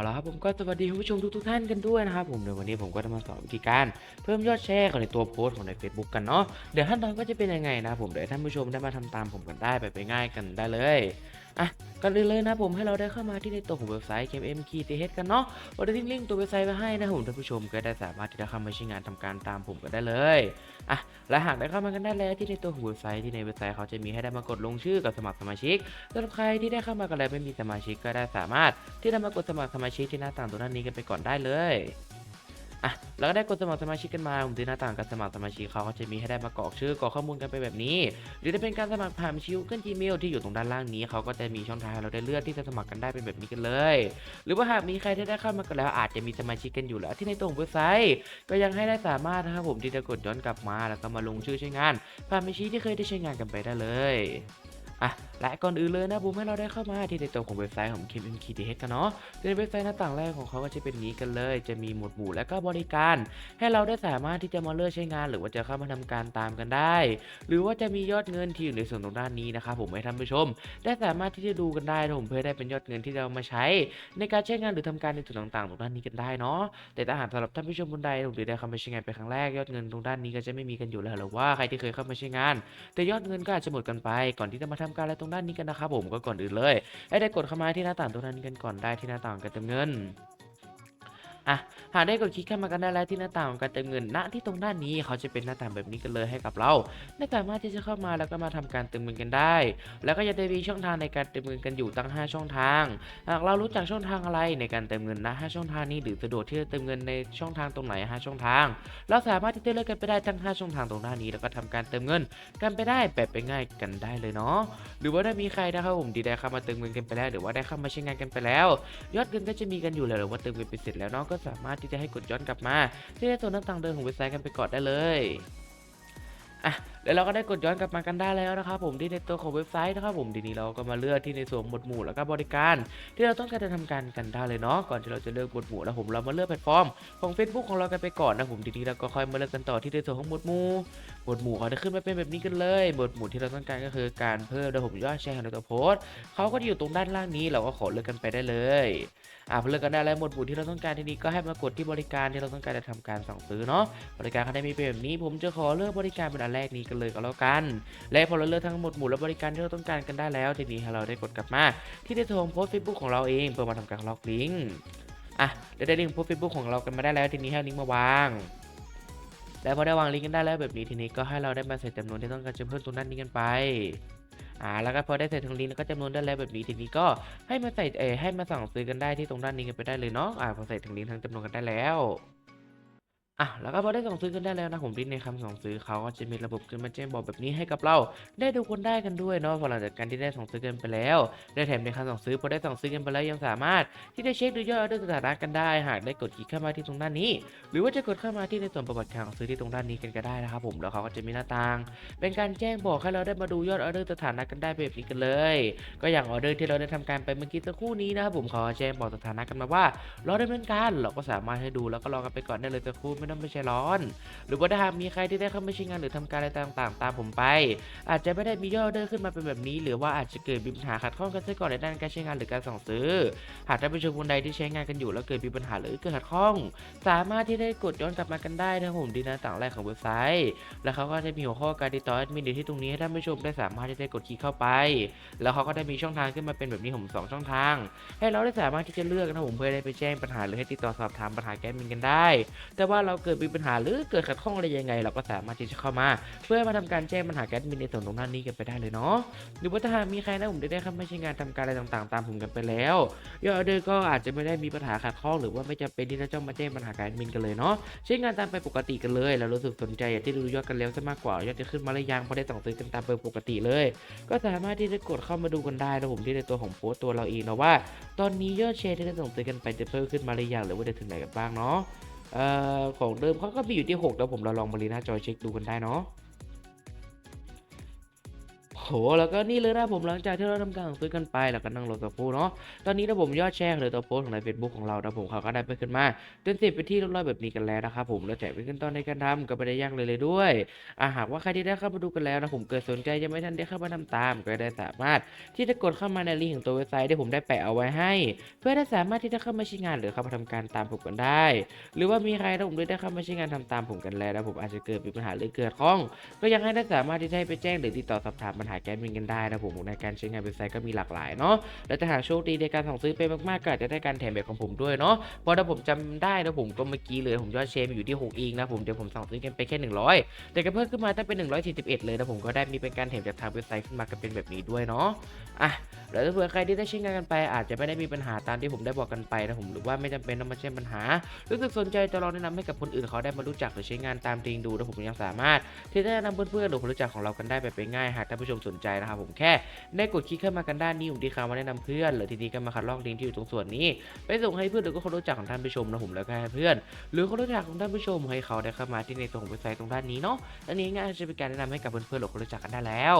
เอาละครับผมก็สวัสดีคุณผู้ชมทุกๆท่านกันด้วยนะครับผมเดี๋ยววันนี้ผมก็จะมาสอนวิธีการเพิ่มยอดแชร์ของในตัวโพสต์ของใน Facebook กันเนาะเดี๋ยวขั้นตอนก็จะเป็นยังไงนะผมเดี๋ยวท่านผู้ชมได้มาทำตามผมกันได้ไปไปง่ายกันได้เลยอะก่อนเลยนะผมให้เราได้เข้ามาที่ในตัวของเว็บไซต์ KMM k t h กันเนาะเราได้ทิ้งลิงก์ตัวเว็บไซต์ไว้ให้นะผมท่านผู้ชมก็ได้สามารถที่จะเข้ามาใช้งานทำการตามผมกันได้เลยอะและหากได้เข้ามากันได้แล้วที่ในตัวของเว็บไซต์ที่ในเว็บไซต์เขาจะมีให้ได้มากดลงชื่อกับสมัครสมาชิกสำหรับใครที่ได้เข้ามากันแล้วไม่มีสมาชิกก็ได้สามารถที่จะมากดสมัครสมาชิกที่หน้าต่างตัวด้านนี้กันไปก่อนได้เลย อะแล้วก็ได้กดสมัครสมาชิกกันมาผมที่หน้าต่างการสมัครสมาชิกเขาก็จะมีให้ได้มากรอกชื่อกรอกข้อมูลกันไปแบบนี้ หรือจะเป็นการสมัครผ่านชิวกัน Gmail ที่อยู่ตรงด้านล่างนี้เขาก็จะมีช่องทางให้เราได้เลือกที่จะสมัครกันได้เป็นแบบนี้กันเลย หรือว่าหากมีใครที่ได้เข้ามากันแล้วอาจจะมีสมาชิกกันอยู่แล้วที่ในตัวองเว็บไซต์ก็ยังให้ได้สามารถนะครับผมที่จะกดย้อนกลับมา แล้วก็มาลงชื่อใช้งานผ่านบัญชีที่เคยได้ใช้งานกันไปได้เลย อะและก่อนอื่นเลยนะบูมให้เราได้เข้ามาที่ในตัวของเว็บไซต์ของ k m k t h กันเนาะในเว็บไซต์หน้าต่างแรกของเขาก็จะเป็นนี้กันเลย จะมีหมวดหมู่และก็บริการ ให้เราได้สามารถที่จะมาเลือกใช้งาน หรือว่าจะเข้ามาทำการตามกันได้ หรือว่าจะมียอดเงินที่อยู่ในส่วนตรงด้านนี้นะครับผมให้ท่านผู้ชม ได้สามารถที่จะดูกันได้ผมเพื่อได้เป็นยอดเงินที่เรามาใช้ ในการใช้งานหรือทำการในส่วนต่างๆตรงด้านนี้กันได้เนาะแต่ถ้าหากสำหรับท่านผู้ชมคนใดผมได้เข้ามาใช้งานไปครั้งแรกยอดเงินตรงด้านนี้ก็จะไม่มีกันอยู่แล้วหรือว่าใครที่เคยเข้ามาใช้งาน แต่ยอดเงินก็อาจจะหมดกันไปก่อนที่จะมาทำการอะไรตรงด้านนี้กันนะครับผมก็ก่อนอื่นเลยให้ได้กดเข้ามาที่หน้าต่างตรงนั้นกันก่อนได้ที่หน้าต่างการเติมเงิน อะหากได้กดคลิกเข้ามากันได้แล้วที่หน้าต่างของการเติมเงินณที่ตรงด้านนี้เขาจะเป็นหน้าต่างแบบนี้กันเลยให้กับเราได้สามารถที่จะเข้ามาแล้วก็มาทำการเติมเงินกันได้ แล้วก็จะได้มีช่องทางในการเติมเงินกันอยู่ตั้ง 5 ช่องทางหากเรารู้จักช่องทางอะไรในการเติมเงินนะ5ช่องทางนี้หรือสะดวกที่จะเติมเงินในช่องทางตรงไหน 5 ช่องทาง เราสามารถที่จะเลือกกันไปได้ทั้ง 5 ช่องทางตรงหน้านี้ แล้วก็ทำการเติมเงินกันไปได้แบบไปง่ายกันได้เลยเนาะหรือว่าถ้มีใครนะครับผมที่ได้เข้ามาเติมเงินกันไปแล้วหรือว่าได้เข้ามาใช้งานกันไปแล้ว ยอดเงินก็จะมีกันอยู่แล้วหรือว่าเติมเงินไปเสร็จแล้วเนาะก็สามารถที่จะให้กดย้อนกลับมาที่ในส่วนหน้าต่างเดิมของเว็บไซต์กันไปก่อนได้เลยอะแล้วเราก็ได้กดย้อนกลับมากันได้แล้วนะครับผมที่ในตัวของเว็บไซต์นะครับผมทีนี้เราก็มาเลือกที่ในส่วนหมวดหมู่แล้วก็บริการ ที่เราต้องการจะทำการกันได้เลยเนาะก่อนที่เราจะเลือกหมวดหมู่แล้วผมเรามาเลือกแพลตฟอร์มของ Facebook ของเรากันไปก่อนนะผมทีนี้เราก็ค่อยมาเลือกกันต่อที่ในส่วนของหมวดหมู่หมวดหมู่เขาจะขึ้นมาเป็นแบบนี้กันเลยหมวดหมู่ที่เราต้องการก็คือการเพิ่มระบบยอดแชร์ของตัวโพสต์เขาก็จะอยู่ตรงด้านล่างนี้เราก็ขอเลือกกันไปได้เลยอะพอเลือกกันได้แล้วหมวดหมู่ที่เราต้องการทีนี้ก็ให้มากดที่บริการที่เราต้องการจะทำการสั่งซื้อเนาะบริการเขาได้มีเป็นแบบนี้ ผมจะขอเลือกบริการเป็นอันแรกนี้กันเลยก็แล้วกัน และพอเราเลือกทั้งหมดหมู่และบริการที่เราต้องการกันได้แล้วทีนี้ให้เราได้กดกลับมาที่ได้โทรโพสต์เฟซบุ๊กของเราเองเพื่อมาทำการล็อกลิงก์อะได้ได้ลิงก์โพสต์เฟซบุ๊กของเรากันมาได้แล้วทีนี้ให้ลิงก์มาวางแล้วพอได้วางลิงก์กันได้แล้วแบบนี้ทีนี้ก็ให้เราได้มาใส่จำนวนที่ต้องการจะเพิ่มตรงด้านนี้กันไปอ่าแล้วก็พอได้ใส่ทั้งลิงก์แล้วก็จำนวนได้แล้วแบบนี้ทีนี้ก็ให้มาใส่เออให้มาสั่งซื้อกันได้ที่ตรงด้านนี้กันไปได้เลยเนาะอ่าพอใส่ทั้งลิงก์ทั้งจำนวนกันได้แล้ว อะแล้วก็พอได้สั่งซื้อกันได้แล้วนะผมที่ในคำสั่งซื้อเขาก็จะมีระบบขึ้นมาแจ้งบอกแบบนี้ให้กับเรา ได้ดูคนได้กันด้วยเนาะพอหลังจากการที่ได้สั่งซื้อกันไปแล้ว ได้แถมในคำสั่งซื้อพอได้สั่งซื้อกันไปแล้วยังสามารถ ที่จะเช็คดูยอดออเดอร์สถานะกันได้หากได้กดคลิกเข้ามาที่ตรงด้านนี้ หรือว่าจะกดเข้ามาที่ในส่วนประวัติการสั่งซื้อที่ตรงด้านนี้กันก็ได้นะครับผมแล้วเขาก็จะมีหน้าต่าง เป็นการแจ้งบอกให้เราได้มาดูยอดออเดอร์สถานะกันได้แบบนี้กันเลย ก็อย่างออเดอร์ที่เราได้ทำการไปเมื่อกี้สักครู่นี้นะครับผมเขาแจ้งบอกสถานะกันมาว่ารอดำเนินการเราก็สามารถให้ดูแล้วก็รอกันไปก่อนได้เลยสักครู่ไม่ต้องไปใช้ร้อน หรือว่าถ้าหากมีใครที่ได้เข้ามาใช้งานหรือทำการอะไรต่างๆ ตามผมไป อาจจะไม่ได้มียอดเดอร์ขึ้นมาเป็นแบบนี้ หรือว่าอาจจะเกิดมีปัญหาขัดข้องกันซะก่อนในด้านการใช้งานหรือการสั่งซื้อ หากท่านผู้ชมคนใดที่ใช้งานกันอยู่แล้วเกิดมีปัญหาหรือเกิดขัดข้อง สามารถที่ได้กดย้อนกลับมากันได้นะผมที่หน้าต่างแรกของเว็บไซต์ แล้วเขาก็จะมีหัวข้อการติดต่อแอดมินที่ตรงนี้ให้ท่านผู้ชมได้สามารถที่จะกดคลิกเข้าไป แล้วเขาก็ได้มีช่องทางขึ้นมาเป็นแบบนี้ผมสองช่องทาง ให้เราได้สามารถที่จะเลือกนะผมเพื่อได้ไปแจ้งปัญหาหรือให้ติดต่อสอบถามปัญหาแก้มินกันได้ แต่ว่าเราเกิดมีปัญหาหรือเกิดขัดข้องอะไรยังไง เราก็สามารถที่จะเข้ามา เพื่อมาทำการแจ้งปัญหาแอดมินในส่วนตรงด้านนี้กันไปได้เลยเนาะหรือว่าถ้าหากมีใครนะผมได้ได้เข้ามาใช้งานทำการอะไรต่างๆ ตามผมกันไปแล้วยอดเดอร์ก็อาจจะไม่ได้มีปัญหาขัดข้องหรือว่าไม่จำเป็นที่จะต้องมาแจ้งปัญหาแอดมินกันเลยเนาะใช้งานตามไปปกติกันเลยแล้วรู้สึกสนใจอยากที่รู้ยอดกันแล้วซะมากกว่ายอดจะขึ้นมาหรือยังพอได้สั่งซื้อกันตามไปปกติเลย ก็สามารถที่จะกดเข้ามาดูกันได้นะผมที่ในตัวของโพสต์ตัวเราเองนะว่า ตอนนี้ยอดแชร์ที่ได้ส่งซื้อกันไปจะเพิ่มขึ้นมาหรือยังหรือว่าจะถึงไหนกันบ้างเนาะ เอ่อของเดิมเขาก็มีอยู่ที่6แล้วผมเราลองมารีหน้าจอเช็คดูกันได้เนาะ แล้วก็นี่เลยนะผมหลังจากที่เราทำการซื้อกันไปแล้วก็นั่งรถสักครู่เนาะตอนนี้นะผมยอดแชร์หรือตัวโพสของใน Facebook ของเรานะผมเขาก็ได้ไปขึ้นมาจนติดไปที่เรียบร้อยแบบนี้กันแล้วนะครับผมแล้วแจกไปขึ้นตอนในการทำก็ไม่ได้ยากเลยเลยด้วยอะหากว่าใครที่ได้เข้ามาดูกันแล้วนะผมเกิดสนใจยังไม่ทันได้เข้ามาทำตาม ก็ได้สามารถที่จะกดเข้ามาในลิงก์ของตัวเว็บไซต์ที่ผมได้แปะเอาไว้ให้ เพื่อได้สามารถที่จะเข้ามาใช้งานหรือเข้ามาทำการตามผมกันได้ หรือว่ามีใครนะผมได้เข้ามาใช้งานทำตามผมกันแล้วนะผมอาจจะเกิดมีปัญหาหรือเกิดข้อง ก็ยังให้ได้สามารถที่จะไปแจ้งหรือติดต่อสอบถามปัญหาแก้มินกันได้นะผมในการใช้งานเว็บไซต์ก็มีหลากหลายเนาะและถ้าหากโชคดีในการสั่งซื้อไปมากๆก็อาจจะได้การแถมแบบของผมด้วยเนาะเพราะถ้าผมจำได้นะผมก็เมื่อกี้เลยผมยอดแชร์มีอยู่ที่6เองนะผมเดี๋ยวผมสั่งซื้อกันไปแค่ 100 แต่ก็เพิ่มขึ้นมาตั้งเป็น 141 เลยนะผมก็ได้มีเป็นการแถมจากทางเว็บไซต์ขึ้นมากันเป็นแบบนี้ด้วยเนาะอะแล้วถ้าเผื่อใครที่ได้ใช้งานกันไป อาจจะไม่ได้มีปัญหาตามที่ผมได้บอกกันไปนะผมหรือว่าไม่จำเป็นต้องมาแจ้ปัญหา รู้สึกสนใจจะลองแนะนำให้กับคนอื่นเขาได้มารู้จักหรือใช้งานตามจริงดูนะผมยังสามารถ ที่จะแนะนำเพื่อนๆหรือคนรู้จักของเรากันได้แบบง่ายหากท่านผู้ชมสนใจนะครับผมแค่ได้กดคลิกเข้ามากันด้านนี้ผมที่เขามาแนะนำเพื่อนหรือทีนี้ก็มาคัดลอกลิงก์ที่อยู่ตรงส่วนนี้ ไปส่งให้เพื่อนหรือก็คนรู้จักของท่านผู้ชมนะผมแล้วก็ให้เพื่อน หรือคนรู้จักของท่านผู้ชมให้เขาได้เข้ามาที่ในตัวของเว็บไซต์ตรงด้านนี้เนาะอันนี้ง่ายจะเป็นการแนะนำให้กับเพื่อนๆหรือคนรู้จักกันได้แล้ว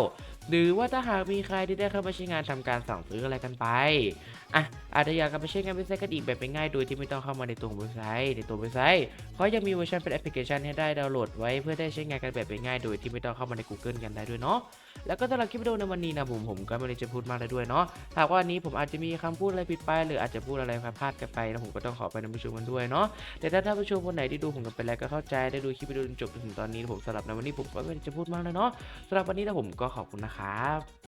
หรือว่าถ้าหากมีใครที่ได้เข้ามาใช้งานทำการสั่งซื้ออะไรกันไปอะอาจจะอยากกลับไปใช้งานเว็บไซต์กันอีกแบบง่ายๆโดยที่ไม่ต้องเข้ามาในตัวของเว็บไซต์ในตัวเว็บไซต์เขายังมีเวอร์ชันเป็นแอปพลิเคชันให้ได้ดาวน์โหลดไว้เพื่อได้ใช้งานกันแบบง่ายๆโดยที่ไม่ต้องเข้ามาใน Google กันได้ด้วยเนาะแล้วก็สำหรับคลิปวิดีโอในวันนี้นะผมผมก็ไม่ได้จะพูดมากเลยด้วยเนาะหากว่าวันนี้ผมอาจจะมีคำพูดอะไรผิดไป หรืออาจจะพูดอะไรพลาดกันไปนะผมก็ต้องขอไปในผู้ชมกันด้วยเนาะแต่ถ้าท่านผู้ชมคนไหนที่ดูผมกันไปแล้วก็เข้าใจได้ดูคลิปวิดีโอจนจบจนถึงตอนนี้ผมสำหรับในวันนี้ผมก็ไม่ได้จะพูดมากเลยเนาะสำหรับวันนี้นะผมก็ขอบคุณนะครับ